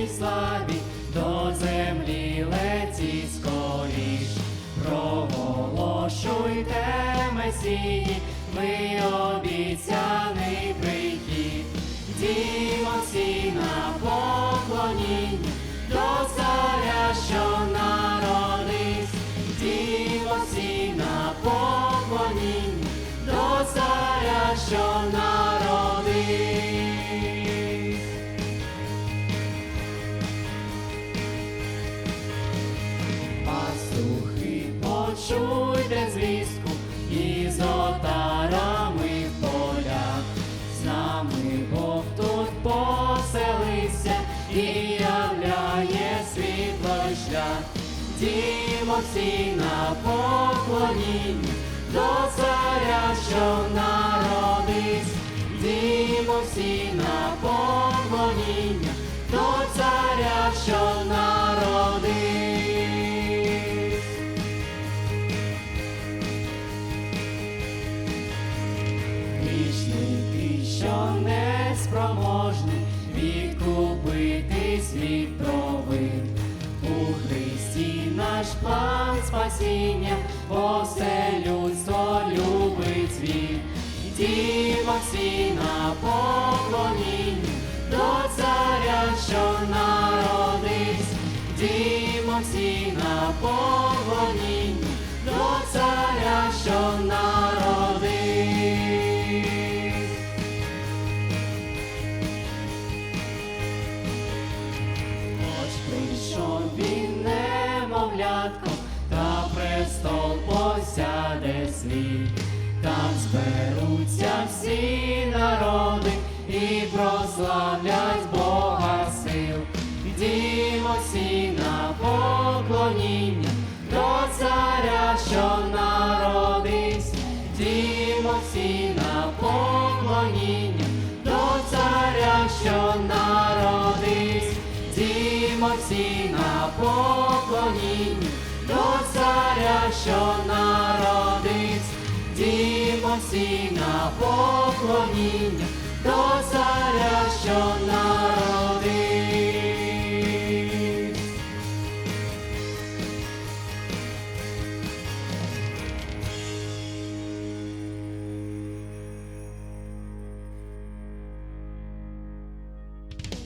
небесній славі, до землі летіть скоріш, проголошуйте Месії, ми обіцяний прихід, Діво всі на поклоні, до царя, що народись, Діво всі на поклоні, до царя, що народись. Звістку і з отарами в полях. З нами Бог тут поселився і являє світло й шлях. Дімо всі на поклоніння до царя, що народився. Дімо всі на поклоніння до царя, Грішники, що не спроможні відкупити світ провин. У Христі наш план спасіння, бо все людство любить світ. Дімо всі на поклоніння до царя, що народився. Дімо всі на поклоніння до царя, що народився. Він немовлятко, та престол посяде свій, там зберуться всі народи і прославлять Бога сил. Йдімо всі на поклоніння до царя, що народився. Йдімо всі на поклоніння до царя, що народився. Дімо всі на поклоніння до царя, що народився. Дімо всі на поклоніння до царя, що народився.